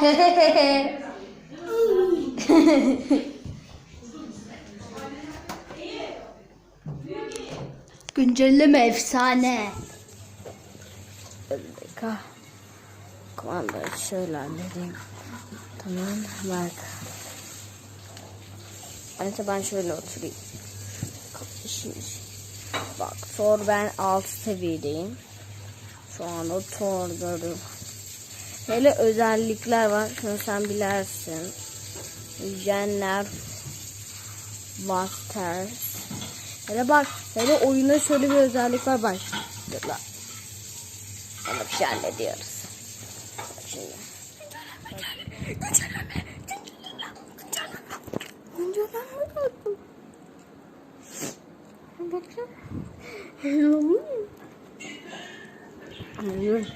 Güncelleme efsane. Dakika. Kumandayı şöyle halledeyim. Tamam bak. Önce ben şöyle oturayım. Şimdi bak Thor ben alt seviyedeyim. Şu anda Thor gördüm. Hele özellikler var. Şunu sen bilersin. Jenner Masters. Hele bak. Hele oyunda şöyle bir özellik var. Bak. Dur lan. Onu bir şey hallediyoruz. Bak Şimdi. Güncelleme. Güncelleme. Bakın. Hello. Anlıyorum.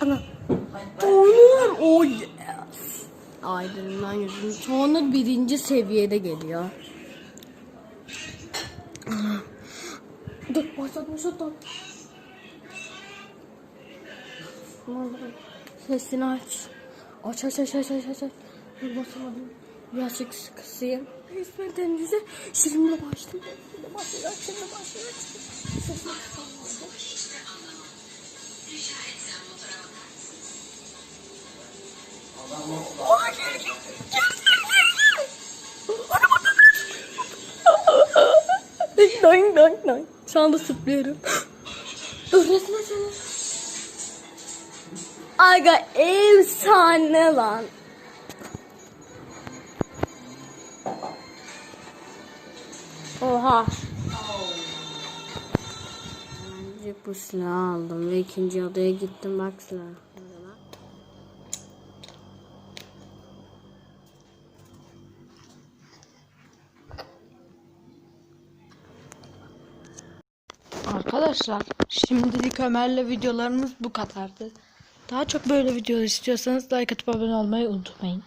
Ana. Oh yes. Aydınlan yüzünün çoğunluk birinci seviyede geliyor. Dur başlat başlat. Sesini aç. Aç aç aç aç aç aç. aç. Basamadım. Birazcık kısayım. İsmet Deniz'e şimdi başladım. Şimdi başlıyor. Şimdi başlıyor. Sesini kısam Doing doing doing. Şu anda sıplıyorum. Resmen sana. Aga efsane lan. Oha. Önce bu aldım ve ikinci odaya gittim bak silah. Arkadaşlar şimdilik Ömer'le videolarımız bu kadardı. Daha çok böyle videolar istiyorsanız like atıp abone olmayı unutmayın.